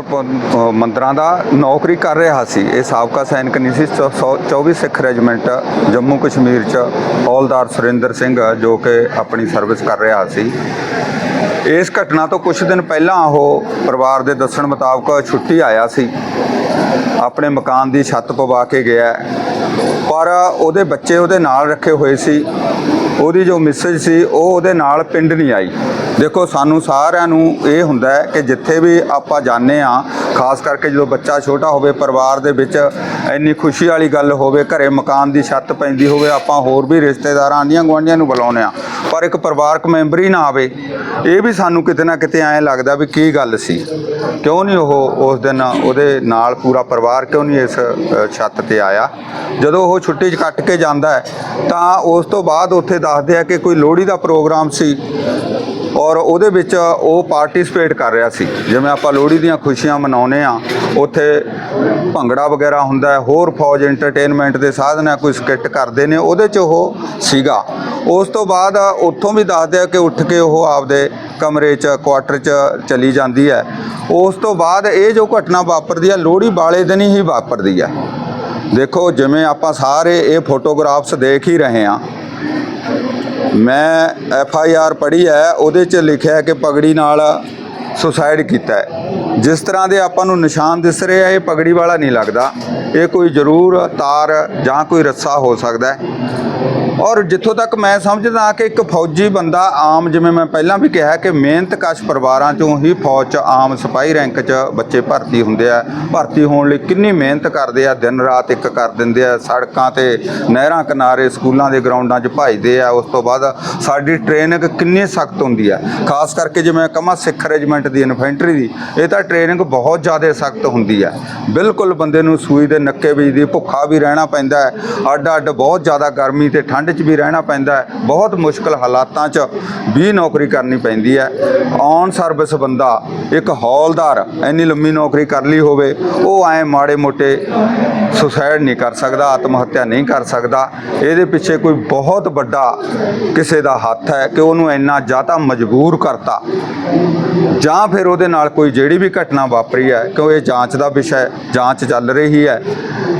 ਪ- ਮੰਦਰਾਂ ਦਾ ਨੌਕਰੀ ਕਰ ਰਿਹਾ ਸੀ। ਇਹ ਸਾਬਕਾ ਸੈਨਿਕ ਨਹੀਂ ਸੀ ਸੌ- 24 ਸਿੱਖ ਰੈਜੀਮੈਂਟ ਜੰਮੂ ਕਸ਼ਮੀਰ ਚ ਹੌਲਦਾਰ ਸੁਰਿੰਦਰ ਸਿੰਘ ਜੋ ਕਿ ਆਪਣੀ ਸਰਵਿਸ ਕਰ ਰਿਹਾ ਸੀ। ਇਸ ਘਟਨਾ ਤੋਂ ਕੁਝ ਦਿਨ ਪਹਿਲਾਂ ਉਹ ਪਰਿਵਾਰ ਦੇ ਦੱਸਣ ਮੁਤਾਬਕ ਛੁੱਟੀ ਆਇਆ ਸੀ। ਆਪਣੇ ਮਕਾਨ ਦੀ ਛੱਤ ਪਵਾ ਕੇ ਗਿਆ। ਪਰ ਉਹਦੇ ਬੱਚੇ ਉਹਦੇ ਨਾਲ ਰੱਖੇ ਹੋਏ ਸੀ। ਉਹਦੀ ਜੋ ਮਿਸਜ ਸੀ, ਉਹ ਉਹਦੇ ਨਾਲ ਪਿੰਡ ਨਹੀਂ ਆਈ। ਦੇਖੋ, ਸਾਨੂੰ ਸਾਰਿਆਂ ਨੂੰ ਇਹ ਹੁੰਦਾ ਹੈ ਕਿ ਜਿੱਥੇ ਵੀ ਆਪਾਂ ਜਾਂਦੇ ਆ ਖਾਸ ਕਰਕੇ ਜਦੋਂ ਬੱਚਾ ਛੋਟਾ ਹੋਵੇ, ਪਰਿਵਾਰ ਦੇ ਵਿੱਚ ਇੰਨੀ ਖੁਸ਼ੀ ਵਾਲੀ ਗੱਲ ਹੋਵੇ, ਘਰੇ ਮਕਾਨ ਦੀ ਛੱਤ ਪੈਂਦੀ ਹੋਵੇ, ਆਪਾਂ ਹੋਰ ਵੀ ਰਿਸ਼ਤੇਦਾਰਾਂ ਆਂਡੀਆਂ ਗੁਆਂਢੀਆਂ ਨੂੰ ਬੁਲਾਉਂਦੇ ਆ ਪਰ ਇੱਕ ਪਰਿਵਾਰਕ ਮੈਂਬਰ ਹੀ ਨਾ ਆਵੇ, ਇਹ ਵੀ ਸਾਨੂੰ ਕਿਤੇ ਨਾ ਕਿਤੇ ਐਂ ਲੱਗਦਾ ਵੀ ਕੀ ਗੱਲ ਸੀ? ਕਿਉਂ ਨਹੀਂ ਉਹ ਉਸ ਦਿਨ ਉਹਦੇ ਨਾਲ ਪੂਰਾ ਪਰਿਵਾਰ ਕਿਉਂ ਨਹੀਂ ਇਸ ਛੱਤ ਤੇ ਆਇਆ? ਜਦੋਂ ਉਹ ਛੁੱਟੀ 'ਚ ਕੱਟ ਕੇ ਜਾਂਦਾ ਹੈ, ਤਾਂ ਉਸ ਤੋਂ ਬਾਅਦ ਉੱਥੇ ਦੱਸਦੇ ਆ ਕਿ ਕੋਈ ਲੋਹੜੀ ਦਾ ਪ੍ਰੋਗਰਾਮ ਸੀ। ਔਰ ਉਹਦੇ ਵਿੱਚ ਉਹ ਪਾਰਟਿਸਿਪੇਟ ਕਰ ਰਿਹਾ ਸੀ। ਜਿਵੇਂ ਆਪਾਂ ਲੋਹੜੀ ਦੀਆਂ ਖੁਸ਼ੀਆਂ ਮਨਾਉਂਦੇ ਆ ਉੱਥੇ ਭੰਗੜਾ ਵਗੈਰਾ ਹੁੰਦਾ ਹੈ, ਹੋਰ ਫੌਜ ਐਂਟਰਟੇਨਮੈਂਟ ਦੇ ਸਾਧਨ ਆ ਕੋਈ ਸਕਿੱਟ ਕਰਦੇ ਨੇ, ਉਹਦੇ 'ਚ ਉਹ ਸੀਗਾ। ਉਸ ਤੋਂ ਬਾਅਦ ਉੱਥੋਂ ਵੀ ਦੱਸਦੇ ਆ ਕਿ ਉੱਠ ਕੇ ਉਹ ਆਪਦੇ ਕਮਰੇ 'ਚ ਕੁਆਟਰ 'ਚ ਚਲੀ ਜਾਂਦੀ ਹੈ। ਉਸ ਤੋਂ ਬਾਅਦ ਇਹ ਜੋ ਘਟਨਾ ਵਾਪਰਦੀ ਹੈ, ਲੋਹੜੀ ਵਾਲੇ ਦਿਨ ਹੀ ਵਾਪਰਦੀ ਹੈ। ਦੇਖੋ, ਜਿਵੇਂ ਆਪਾਂ ਸਾਰੇ ਇਹ ਫੋਟੋਗ੍ਰਾਫਸ ਦੇਖ ਹੀ ਰਹੇ ਹਾਂ ਮੈਂ ਐਫ ਆਈ ਆਰ ਪੜ੍ਹੀ ਹੈ ਉਹਦੇ 'ਚ ਲਿਖਿਆ ਕਿ ਪਗੜੀ ਨਾਲ ਸੁਸਾਈਡ ਕੀਤਾ ਜਿਸ ਤਰ੍ਹਾਂ ਦੇ ਆਪਾਂ ਨੂੰ ਨਿਸ਼ਾਨ ਦਿਸ ਰਹੇ ਆ, ਇਹ ਪਗੜੀ ਵਾਲਾ ਨਹੀਂ ਲੱਗਦਾ। ਇਹ ਕੋਈ ਜ਼ਰੂਰ ਤਾਰ ਜਾਂ ਕੋਈ ਰੱਸਾ ਹੋ ਸਕਦਾ ਔਰ ਜਿੱਥੋਂ ਤੱਕ ਮੈਂ ਸਮਝਦਾ ਕਿ ਇੱਕ ਫੌਜੀ ਬੰਦਾ ਆਮ, ਜਿਵੇਂ ਮੈਂ ਪਹਿਲਾਂ ਵੀ ਕਿਹਾ ਕਿ ਮਿਹਨਤ ਕਸ਼ ਪਰਿਵਾਰਾਂ ਚੋਂ ਹੀ ਫੌਜ 'ਚ ਆਮ ਸਿਪਾਹੀ ਰੈਂਕ 'ਚ ਬੱਚੇ ਭਰਤੀ ਹੁੰਦੇ ਆ। ਭਰਤੀ ਹੋਣ ਲਈ ਕਿੰਨੀ ਮਿਹਨਤ ਕਰਦੇ ਆ, ਦਿਨ ਰਾਤ ਇੱਕ ਕਰ ਦਿੰਦੇ ਆ। ਸੜਕਾਂ ਤੇ, ਨਹਿਰਾਂ ਕਿਨਾਰੇ, ਸਕੂਲਾਂ ਦੇ ਗਰਾਊਂਡਾਂ 'ਚ ਭਜਦੇ ਆ। ਉਸ ਤੋਂ ਬਾਅਦ ਸਾਡੀ ਟ੍ਰੇਨਿੰਗ ਕਿੰਨੀ ਸਖਤ ਹੁੰਦੀ ਆ। ਖਾਸ ਕਰਕੇ ਜਿਵੇਂ ਕਮਾ ਸਿੱਖ ਰੈਜੀਮੈਂਟ ਦੀ, ਇਨਫੈਂਟਰੀ ਦੀ, ਇਹ ਤਾਂ ਟ੍ਰੇਨਿੰਗ ਬਹੁਤ ਜ਼ਿਆਦਾ ਸਖਤ ਹੁੰਦੀ ਹੈ। ਬਿਲਕੁਲ ਬੰਦੇ ਨੂੰ ਸੂਈ ਦੇ ਨੱਕੇ ਵਿੱਚ ਦੀ ਭੁੱਖਾ ਵੀ ਰਹਿਣਾ ਪੈਂਦਾ ਹੈ। ਅੱਡ ਅੱਡ ਬਹੁਤ ਜ਼ਿਆਦਾ ਗਰਮੀ ਤੇ ਠੰਡ 'ਚ ਵੀ ਰਹਿਣਾ ਪੈਂਦਾ ਹੈ। ਬਹੁਤ ਮੁਸ਼ਕਲ ਹਾਲਾਤਾਂ 'ਚ ਵੀ ਨੌਕਰੀ ਕਰਨੀ ਪੈਂਦੀ ਹੈ। ਔਨ ਸਰਵਿਸ ਬੰਦਾ ਇੱਕ ਹੌਲਦਾਰ ਇੰਨੀ ਲੰਮੀ ਨੌਕਰੀ ਕਰ ਲਈ ਹੋਵੇ, ਉਹ ਐ ਮਾੜੇ ਮੋਟੇ ਸੁਸਾਇਡ ਨਹੀਂ ਕਰ ਸਕਦਾ ਆਤਮ ਹੱਤਿਆ ਨਹੀਂ ਕਰ ਸਕਦਾ। ਇਹਦੇ ਪਿੱਛੇ ਕੋਈ ਬਹੁਤ ਵੱਡਾ ਕਿਸੇ ਦਾ ਹੱਥ ਹੈ ਕਿ ਉਹਨੂੰ ਇੰਨਾ ਜ਼ਿਆਦਾ ਮਜਬੂਰ ਕਰਤਾ। ਜਾਂ ਫਿਰ ਉਹਦੇ ਨਾਲ ਕੋਈ ਜਿਹੜੀ ਵੀ ਘਟਨਾ ਵਾਪਰੀ ਹੈ ਕਿਉਂ ਇਹ ਜਾਂਚ ਦਾ ਵਿਸ਼ਾ ਹੈ ਜਾਂਚ ਚੱਲ ਰਹੀ ਹੈ।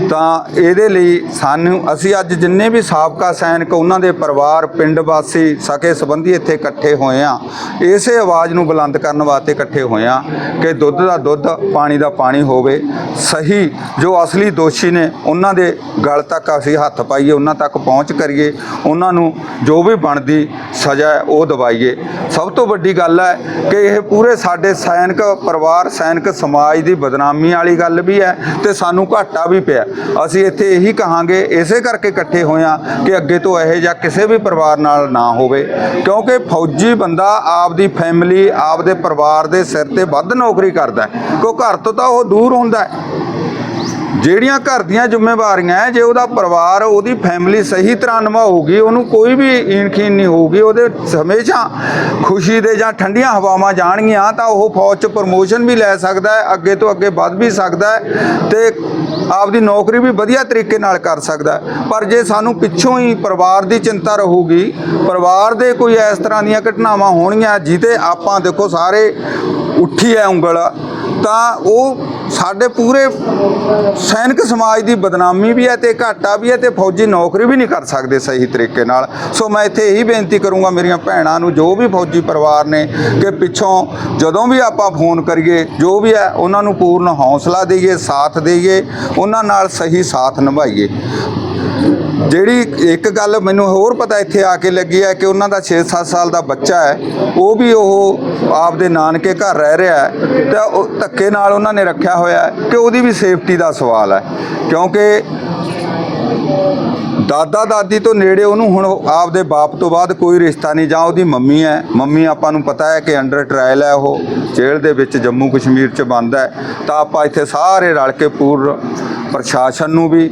ਤਾਂ ਇਹਦੇ ਲਈ ਸਾਨੂੰ, ਅਸੀਂ ਅੱਜ ਜਿੰਨੇ ਵੀ ਸਾਬਕਾ ਸੈਨਿਕ, ਉਹਨਾਂ ਦੇ ਪਰਿਵਾਰ, ਪਿੰਡ ਵਾਸੀ ਸਕੇ ਸੰਬੰਧੀ ਇੱਥੇ ਇਕੱਠੇ ਹੋਏ ਆ ਇਸੇ ਆਵਾਜ਼ ਨੂੰ ਬੁਲੰਦ ਕਰਨ ਵਾਸਤੇ ਇਕੱਠੇ ਹੋਏ ਆ ਕਿ ਦੁੱਧ ਦਾ ਦੁੱਧ, ਪਾਣੀ ਦਾ ਪਾਣੀ ਹੋਵੇ। ਸਹੀ ਜੋ ਅਸਲੀ ਦੋਸ਼ੀ ਨੇ, ਉਹਨਾਂ ਦੇ ਗਲ ਤੱਕ ਅਸੀਂ ਹੱਥ ਪਾਈਏ, ਉਹਨਾਂ ਤੱਕ ਪਹੁੰਚ ਕਰੀਏ। ਉਹਨਾਂ ਨੂੰ ਜੋ ਵੀ ਬਣਦੀ ਸਜ਼ਾ ਹੈ, ਉਹ ਦਵਾਈਏ। ਸਭ ਤੋਂ ਵੱਡੀ ਗੱਲ ਹੈ ਕਿ ਇਹ ਪੂਰੇ ਸਾਡੇ ਸੈਨਿਕ, ਪਰਿਵਾਰ, ਸੈਨਿਕ ਸਮਾਜ ਦੀ ਬਦਨਾਮੀ ਵਾਲੀ ਗੱਲ ਵੀ ਹੈ ਤੇ ਸਾਨੂੰ ਘਾਟਾ ਵੀ ਪਿਆ। ਅਸੀਂ ਇੱਥੇ ਇਹੀ ਕਹਾਂਗੇ, ਇਸੇ ਕਰਕੇ ਇਕੱਠੇ ਹੋਏ ਹਾਂ ਕਿ ਅੱਗੇ ਤੋਂ ਇਹੋ ਜਿਹਾ ਕਿਸੇ ਵੀ ਪਰਿਵਾਰ ਨਾਲ ਨਾ ਹੋਵੇ, ਕਿਉਂਕਿ ਫੌਜੀ ਬੰਦਾ ਆਪਦੀ ਫੈਮਿਲੀ ਆਪਦੇ ਪਰਿਵਾਰ ਦੇ ਸਿਰ ਤੇ ਵੱਧ ਨੌਕਰੀ ਕਰਦਾ ਕਿਉਂ ਘਰ ਤੋਂ ਤਾਂ ਉਹ ਦੂਰ ਹੁੰਦਾ ਹੈ। ਜਿਹੜੀਆਂ ਘਰ ਦੀਆਂ ਜ਼ਿੰਮੇਵਾਰੀਆਂ ਹੈ ਜੇ ਉਹਦਾ ਪਰਿਵਾਰ, ਉਹਦੀ ਫੈਮਿਲੀ ਸਹੀ ਤਰ੍ਹਾਂ ਨਿਭਾਊਗੀ, ਉਹਨੂੰ ਕੋਈ ਵੀ ਈਨਖੀਨ ਨਹੀਂ ਹੋਊਗੀ, ਉਹਦੇ ਹਮੇਸ਼ਾ ਖੁਸ਼ੀ ਦੇ ਜਾਂ ਠੰਡੀਆਂ ਹਵਾਵਾਂ ਜਾਣਗੀਆਂ, ਤਾਂ ਉਹ ਫੌਜ 'ਚ ਪ੍ਰਮੋਸ਼ਨ ਵੀ ਲੈ ਸਕਦਾ ਹੈ ਅੱਗੇ ਤੋਂ ਅੱਗੇ ਵੱਧ ਵੀ ਸਕਦਾ ਹੈ ਤੇ ਆਪਦੀ ਨੌਕਰੀ ਵੀ ਵਧੀਆ ਤਰੀਕੇ ਨਾਲ ਕਰ ਸਕਦਾ ਪਰ ਜੇ ਸਾਨੂੰ ਪਿੱਛੋਂ ਹੀ ਪਰਿਵਾਰ ਦੀ ਚਿੰਤਾ ਰਹੂਗੀ, ਪਰਿਵਾਰ ਦੇ ਕੋਈ ਇਸ ਤਰ੍ਹਾਂ ਦੀਆਂ ਘਟਨਾਵਾਂ ਹੋਣਗੀਆਂ ਜਿੱਤੇ ਆਪਾਂ ਦੇਖੋ ਸਾਰੇ ਉੱਠੀ ਹੈ ਉਂਗਲ, ਤਾਂ ਉਹ ਸਾਡੇ ਪੂਰੇ ਸੈਨਿਕ ਸਮਾਜ ਦੀ ਬਦਨਾਮੀ ਵੀ ਹੈ ਤੇ ਘਾਟਾ ਵੀ ਹੈ ਤੇ ਫੌਜੀ ਨੌਕਰੀ ਵੀ ਨਹੀਂ ਕਰ ਸਕਦੇ ਸਹੀ ਤਰੀਕੇ ਨਾਲ। ਸੋ ਮੈਂ ਇੱਥੇ ਇਹੀ ਬੇਨਤੀ ਕਰੂੰਗਾ ਮੇਰੀਆਂ ਭੈਣਾਂ ਨੂੰ, ਜੋ ਵੀ ਫੌਜੀ ਪਰਿਵਾਰ ਨੇ, ਕਿ ਪਿੱਛੋਂ ਜਦੋਂ ਵੀ ਆਪਾਂ ਫੋਨ ਕਰੀਏ, ਜੋ ਵੀ ਹੈ, ਉਹਨਾਂ ਨੂੰ ਪੂਰਨ ਹੌਸਲਾ ਦੇਈਏ, ਸਾਥ ਦੇਈਏ, ਉਹਨਾਂ ਨਾਲ ਸਹੀ ਸਾਥ ਨਿਭਾਈਏ। ਜਿਹੜੀ ਇੱਕ ਗੱਲ ਮੈਨੂੰ ਹੋਰ ਪਤਾ ਇੱਥੇ ਆ ਕੇ ਲੱਗੀ ਹੈ ਕਿ ਉਹਨਾਂ ਦਾ 6-7 ਸਾਲ ਦਾ ਬੱਚਾ ਹੈ, ਉਹ ਵੀ ਉਹ ਆਪਦੇ ਨਾਨਕੇ ਘਰ ਰਹਿ ਰਿਹਾ ਹੈ ਤਾਂ ਉਹ ਧੱਕੇ ਨਾਲ ਉਹਨਾਂ ਨੇ ਰੱਖਿਆ ਹੋਇਆ ਹੈ ਕਿ ਉਹਦੀ ਵੀ ਸੇਫਟੀ ਦਾ ਸਵਾਲ ਹੈ ਕਿਉਂਕਿ ਦਾਦਾ ਦਾਦੀ ਤੋਂ ਨੇੜੇ ਉਹਨੂੰ ਹੁਣ ਆਪਦੇ ਬਾਪ ਤੋਂ ਬਾਅਦ ਕੋਈ ਰਿਸ਼ਤਾ ਨਹੀਂ ਜਾਂ ਉਹਦੀ ਮੰਮੀ ਹੈ, ਮੰਮੀ ਆਪਾਂ ਨੂੰ ਪਤਾ ਹੈ ਕਿ ਅੰਡਰ ਟ੍ਰਾਇਲ ਹੈ ਉਹ, ਜੇਲ੍ਹ ਦੇ ਵਿੱਚ ਜੰਮੂ ਕਸ਼ਮੀਰ 'ਚ ਬੰਦ ਹੈ, ਤਾਂ ਆਪਾਂ ਇੱਥੇ ਸਾਰੇ ਰਲ ਕੇ ਪੂਰ ਪ੍ਰਸ਼ਾਸਨ ਨੂੰ ਵੀ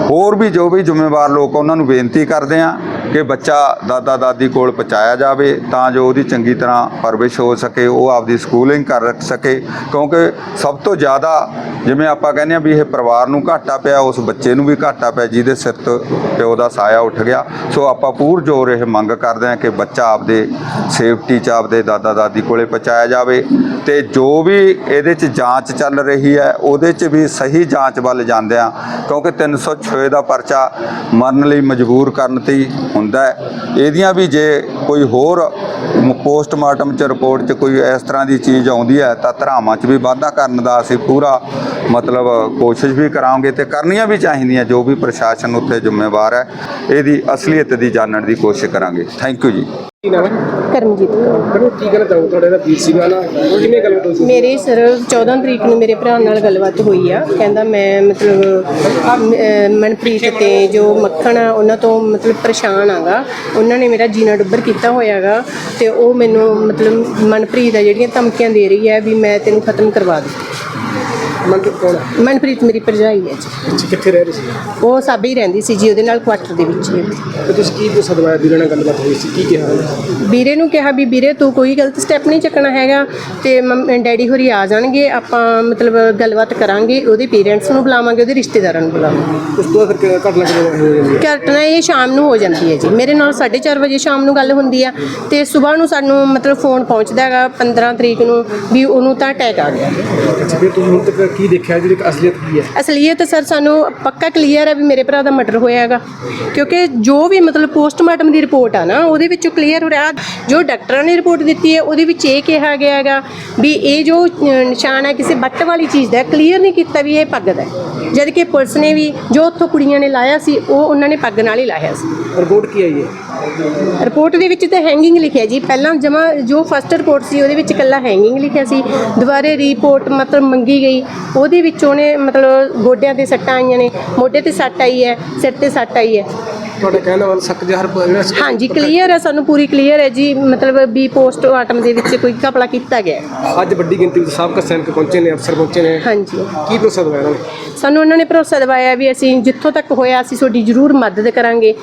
ਹੋਰ ਵੀ ਜੋ ਵੀ ਜ਼ਿੰਮੇਵਾਰ ਲੋਕ ਉਹਨਾਂ ਨੂੰ ਬੇਨਤੀ ਕਰਦੇ ਆ ਕਿ ਬੱਚਾ ਦਾਦਾ ਦਾਦੀ ਕੋਲ ਪਹੁੰਚਾਇਆ ਜਾਵੇ ਤਾਂ ਜੋ ਉਹਦੀ ਚੰਗੀ ਤਰ੍ਹਾਂ ਪਰਵਿਸ਼ ਹੋ ਸਕੇ, ਉਹ ਆਪਦੀ ਸਕੂਲਿੰਗ ਕਰ ਰੱਖ ਸਕੇ। ਕਿਉਂਕਿ ਸਭ ਤੋਂ ਜ਼ਿਆਦਾ ਜਿਵੇਂ ਆਪਾਂ ਕਹਿੰਦੇ ਆ ਵੀ ਇਹ ਪਰਿਵਾਰ ਨੂੰ ਘਾਟਾ ਪਿਆ, ਉਸ ਬੱਚੇ ਨੂੰ ਵੀ ਘਾਟਾ ਪਿਆ, ਜਿਹਦੇ ਸਿਰ ਤੋਂ ਪਿਓ ਦਾ ਸਾਇਆ ਉੱਠ ਗਿਆ। ਸੋ ਆਪਾਂ ਪੂਰ ਜ਼ੋਰ ਇਹ ਮੰਗ ਕਰਦੇ ਹਾਂ ਕਿ ਬੱਚਾ ਆਪਦੇ ਸੇਫਟੀ ਚ ਆਪਦੇ ਦਾਦਾ ਦਾਦੀ ਕੋਲੇ ਪਹੁੰਚਾਇਆ ਜਾਵੇ। ਤੇ ਜੋ ਵੀ ਇਹਦੇ ਚ ਜਾਂਚ ਚੱਲ ਰਹੀ ਹੈ, ਉਹਦੇ ਚ ਵੀ ਸਹੀ ਜਾਂਚ ਵੱਲ ਜਾਂਦੇ ਆ ਕਿਉਂਕਿ 306 ਦਾ ਪਰਚਾ ਮਰਨ ਲਈ ਮਜਬੂਰ ਕਰਨ ਤੇ ਹੁੰਦਾ ਹੈ। ਇਹਦੀਆਂ ਵੀ ਜੇ ਕੋਈ ਹੋਰ ਪੋਸਟਮਾਰਟਮ ਚ ਰਿਪੋਰਟ ਚ ਕੋਈ ਇਸ ਤਰ੍ਹਾਂ ਦੀ ਚੀਜ਼ ਆਉਂਦੀ ਹੈ, ਤਾਂ ਧਰਾਵਾਂ ਚ ਵੀ ਵਾਧਾ ਕਰਨ ਦਾ ਅਸੀਂ ਪੂਰਾ ਮਤਲਬ ਕੋਸ਼ਿਸ਼ ਵੀ ਕਰਾਂਗੇ ਤੇ ਕਰਨੀਆਂ ਵੀ ਚਾਹੀਦੀਆਂ, ਜੋ ਵੀ ਪ੍ਰਸ਼ਾਸਨ ਉੱਤੇ ਜ਼ਿੰਮੇਵਾਰ ਹੈ। ਇਹਦੀ ਅਸਲੀਅਤ ਦੀ ਜਾਣਨ ਦੀ ਕੋਸ਼ਿਸ਼ ਕਰਾਂਗੇ। ਥੈਂਕ ਯੂ ਜੀ। ਕਰਮਜੀਤ ਕੌਰ। ਮੈਨੂੰ ਕੀ ਕਹਿਣਾ ਚਾਹੋ ਤੁਹਾਡੇ ਦਾ ਵੀਰ ਸੀਗਾ ਨਾ? ਕਿਵੇਂ ਗੱਲ ਹੋਈ ਸੀ ਮੇਰੇ ਸਰ 14 ਤਰੀਕ ਨੂੰ ਮੇਰੇ ਭਰਾ ਨਾਲ ਗੱਲਬਾਤ ਹੋਈ ਆ। ਕਹਿੰਦਾ ਮੈਂ ਮਤਲਬ ਅਹ, ਮਨਪ੍ਰੀਤ ਤੇ ਜੋ ਮੱਖਣ ਆ ਉਹਨਾਂ ਤੋਂ ਮਤਲਬ ਪਰੇਸ਼ਾਨ ਆਗਾ। ਉਹਨਾਂ ਨੇ ਮੇਰਾ ਜੀਣਾ ਡੁੱਬਰ ਕੀਤਾ ਹੋਇਆਗਾ ਤੇ ਉਹ ਮੈਨੂੰ ਮਤਲਬ ਮਨਪ੍ਰੀਤ ਆ ਜਿਹੜੀਆਂ ਧਮਕੀਆਂ ਦੇ ਰਹੀ ਹੈ ਵੀ ਮੈਂ ਤੈਨੂੰ ਖਤਮ ਕਰਵਾ ਦੂੰ ਕੌਣ? ਹੈ ਮਨਪ੍ਰੀਤ ਮੇਰੀ ਭਰਜਾਈ ਹੈ ਜੀ। ਅੱਛਾ ਕਿੱਥੇ ਰਹਿ ਰਹੇ ਸੀ? ਉਹ ਸਾਬੀ ਰਹਿੰਦੀ ਸੀ ਜੀ ਉਹਦੇ ਨਾਲ ਕੁਆਟਰ ਦੇ ਵਿੱਚ ਹੀ ਤੇ ਤੁਸੀਂ ਕੀ ਪੁੱਛ ਦਵਾਇਆ ਵੀਰੇ ਨਾਲ ਗੱਲਬਾਤ ਹੋਈ ਸੀ? ਕੀ ਕਿਹਾ? ਉਹਨੇ? ਵੀਰੇ ਨੂੰ ਕਿਹਾ ਵੀ ਵੀਰੇ ਤੂੰ ਕੋਈ ਗਲਤ ਸਟੈਪ ਨਹੀਂ ਚੱਕਣਾ ਹੈਗਾ ਤੇ ਮੰਮ- ਡੈਡੀ ਹੋਰੀ ਆ ਜਾਣਗੇ ਆਪਾਂ ਮਤਲਬ ਗੱਲਬਾਤ ਕਰਾਂਗੇ ਉਹਦੇ ਪੇਰੈਂਟਸ ਨੂੰ ਬੁਲਾਵਾਂਗੇ ਉਹਦੇ ਰਿਸ਼ਤੇਦਾਰਾਂ ਨੂੰ ਬੁਲਾਵਾਂਗੇ। ਉਸ ਤੋਂ ਬਾਅਦ ਫਿਰ ਘਟਨਾ ਕਿਵੇਂ ਹੋ ਜਾਂਦੀ ਹੈ? ਘਟਨਾ ਇਹ ਸ਼ਾਮ ਨੂੰ ਹੋ ਜਾਂਦੀ ਹੈ ਜੀ। ਮੇਰੇ ਨਾਲ 4:30 ਵਜੇ ਸ਼ਾਮ ਨੂੰ ਗੱਲ ਹੁੰਦੀ ਆ ਤੇ ਸਵੇਰ ਨੂੰ ਸਾਨੂੰ ਮਤਲਬ ਫੋਨ ਪਹੁੰਚਦਾ ਹੈਗਾ 15 ਤਰੀਕ ਨੂੰ ਵੀ ਉਹਨੂੰ ਤਾਂ ਅਟੈਕ ਆ ਗਿਆ। ਅੱਛਾ ਫਿਰ ਤੁਸੀਂ ਹੁਣ ਤੱਕ ਕੀ ਦੇਖਿਆ ਜਿਹਦੀ ਅਸਲੀਅਤ ਕੀ ਹੈ? ਅਸਲੀਅਤ ਸਰ ਸਾਨੂੰ ਪੱਕਾ ਕਲੀਅਰ ਹੈ ਵੀ ਮੇਰੇ ਭਰਾ ਦਾ ਮਰਡਰ ਹੋਇਆ ਹੈਗਾ। ਕਿਉਂਕਿ ਜੋ ਵੀ ਮਤਲਬ ਪੋਸਟਮਾਰਟਮ ਦੀ ਰਿਪੋਰਟ ਆ ਨਾ, ਉਹਦੇ ਵਿੱਚੋਂ ਕਲੀਅਰ ਹੋ ਰਿਹਾ। ਜੋ ਡਾਕਟਰਾਂ ਨੇ ਰਿਪੋਰਟ ਦਿੱਤੀ ਹੈ, ਉਹਦੇ ਵਿੱਚ ਇਹ ਕਿਹਾ ਗਿਆ ਹੈਗਾ ਵੀ ਇਹ ਜੋ ਨਿਸ਼ਾਨ ਹੈ, ਕਿਸੇ ਬੱਟ ਵਾਲੀ ਚੀਜ਼ ਦਾ ਕਲੀਅਰ ਨਹੀਂ ਕੀਤਾ ਵੀ ਇਹ ਪੱਗ ਦਾ ਜਦ ਕਿ ਪੁਲਿਸ ਨੇ ਵੀ ਜੋ ਉੱਥੋਂ ਕੁੜੀਆਂ ਨੇ ਲਾਇਆ ਸੀ ਉਹ ਉਹਨਾਂ ਨੇ ਪੱਗ ਨਾਲ ਹੀ ਲਾਇਆ ਸੀ। ਰਿਪੋਰਟ ਕੀ ਆਈ ਹੈ? ਰਿਪੋਰਟ ਦੇ ਵਿੱਚ ਤਾਂ ਹੈਂਗਿੰਗ ਲਿਖਿਆ ਜੀ। ਪਹਿਲਾਂ ਜਮਾ ਜੋ ਫਸਟ ਰਿਪੋਰਟ ਸੀ ਉਹਦੇ ਵਿੱਚ ਇਕੱਲਾ ਹੈਂਗਿੰਗ ਲਿਖਿਆ ਸੀ। ਦੁਬਾਰੇ ਰਿਪੋਰਟ ਮਤਲਬ ਮੰਗੀ ਗਈ। ਉਹਦੇ ਵਿੱਚ ਉਹਨੇ ਮਤਲਬ ਗੋਡਿਆਂ ਤੇ ਸੱਟਾਂ ਆਈਆਂ ਨੇ। ਮੋਢੇ ਤੇ ਸੱਟ ਆਈ ਹੈ ਸਿਰ ਤੇ ਸੱਟ ਆਈ ਹੈ। ਤੁਹਾਡੇ ਕਹਿਣ ਦਾ ਮਨ ਸੱਕ ਜਹਰ ਜਿਹੜਾ ਸੀ- ਹਾਂਜੀ ਕਲੀਅਰ ਹੈ ਸਾਨੂੰ ਪੂਰੀ ਕਲੀਅਰ ਹੈ ਜੀ। ਮਤਲਬ ਵੀ ਪੋਸਟਮਾਰਟਮ ਦੇ ਵਿੱਚ ਕੋਈ ਘਪਲਾ ਕੀਤਾ ਗਿਆ ਹੈ। ਅੱਜ ਵੱਡੀ ਗਿਣਤੀ ਵਿੱਚ ਸਾਬਕਾ ਸੈਨਿਕ ਪਹੁੰਚੇ ਨੇ ਅਫਸਰ ਪਹੁੰਚੇ ਨੇ। ਹਾਂਜੀ। ਕੀ ਪੁੱਛ ਦਵਾਇਆ ਉਹਨਾਂ ਨੇ? ਸਾਨੂੰ ਉਹਨਾਂ ਨੇ ਭਰੋਸਾ ਦਿਵਾਇਆ ਵੀ ਅਸੀਂ ਜਿੱਥੋਂ ਤੱਕ ਹੋਇਆ ਅਸੀਂ ਤੁਹਾਡੀ ਜ਼ਰੂਰ ਮਦਦ ਕਰਾਂਗੇ।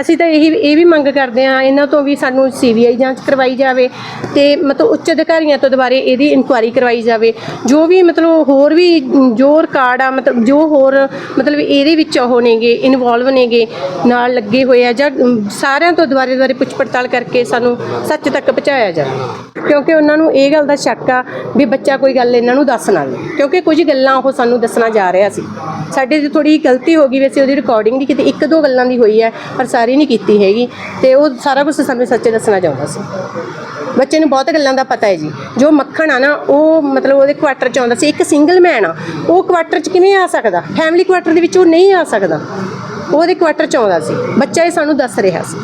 ਅਸੀਂ ਤਾਂ ਇਹੀ ਇਹ ਵੀ ਮੰਗ ਕਰਦੇ ਹਾਂ ਇਹਨਾਂ ਤੋਂ ਵੀ ਸਾਨੂੰ ਸੀਬੀਆਈ ਜਾਂਚ ਕਰਵਾਈ ਜਾਵੇ ਤੇ ਮਤਲਬ ਉੱਚ ਅਧਿਕਾਰੀਆਂ ਤੋਂ ਦੁਬਾਰੇ ਇਹਦੀ ਇਨਕੁਆਇਰੀ ਕਰਵਾਈ ਜਾਵੇ। ਜੋ ਵੀ ਮਤਲਬ ਹੋਰ ਵੀ ਜੋ ਰਿਕਾਰਡ ਆ ਮਤਲਬ ਜੋ ਹੋਰ ਮਤਲਬ ਇਹਦੇ ਵਿੱਚ ਉਹ ਨੇਗੇ ਇਨਵੋਲਵ ਨੇਗੇ ਨਾਲ ਲੱਗੇ ਹੋਏ ਆ ਜਾਂ ਸਾਰਿਆਂ ਤੋਂ ਦੁਬਾਰੇ ਦੁਬਾਰੇ ਪੁੱਛ ਪੜਤਾਲ ਕਰਕੇ ਸਾਨੂੰ ਸੱਚ ਤੱਕ ਪਹੁੰਚਾਇਆ ਜਾਵੇ। ਕਿਉਂਕਿ ਉਹਨਾਂ ਨੂੰ ਇਹ ਗੱਲ ਦਾ ਸ਼ੱਕ ਆ ਵੀ ਬੱਚਾ ਕੋਈ ਗੱਲ ਇਹਨਾਂ ਨੂੰ ਦੱਸ ਨਾ ਲਵੇ। ਕਿਉਂਕਿ ਕੁਝ ਗੱਲਾਂ ਉਹ ਸਾਨੂੰ ਦੱਸਣਾ ਜਾ ਰਿਹਾ ਸੀ। ਸਾਡੇ ਦੀ ਥੋੜੀ ਗਲਤੀ ਹੋ ਗਈ ਵੈਸੇ ਉਹਦੀ ਰਿਕਾਰਡਿੰਗ ਦੀ ਕਿਤੇ ਇੱਕ ਦੋ ਗੱਲਾਂ ਦੀ ਹੋਈ ਹੈ, ਪਰ ਸਾਰੀ ਨਹੀਂ ਕੀਤੀ ਹੈਗੀ। ਤੇ ਉਹ ਸਾਰਾ ਕੁਝ ਸਾਨੂੰ ਸੱਚੇ ਦੱਸਣਾ ਚਾਹੁੰਦਾ ਸੀ। ਬੱਚੇ ਨੂੰ ਬਹੁਤ ਗੱਲਾਂ ਦਾ ਪਤਾ ਹੈ ਜੀ। ਜੋ ਮੱਖਣ ਆ ਨਾ, ਉਹ ਮਤਲਬ ਉਹਦੇ ਕੁਆਟਰ ਚ ਆਉਂਦਾ ਸੀ। ਇੱਕ ਸਿੰਗਲ ਮੈਨ ਆ, ਉਹ ਕੁਆਟਰ ਚ ਕਿਵੇਂ ਆ ਸਕਦਾ? ਫੈਮਿਲੀ ਕੁਆਟਰ ਦੇ ਵਿੱਚ ਉਹ ਨਹੀਂ ਆ ਸਕਦਾ। ਉਹਦੇ ਕੁਆਟਰ ਚ ਆਉਂਦਾ ਸੀ। ਬੱਚਾ ਇਹ ਸਾਨੂੰ ਦੱਸ ਰਿਹਾ ਸੀ।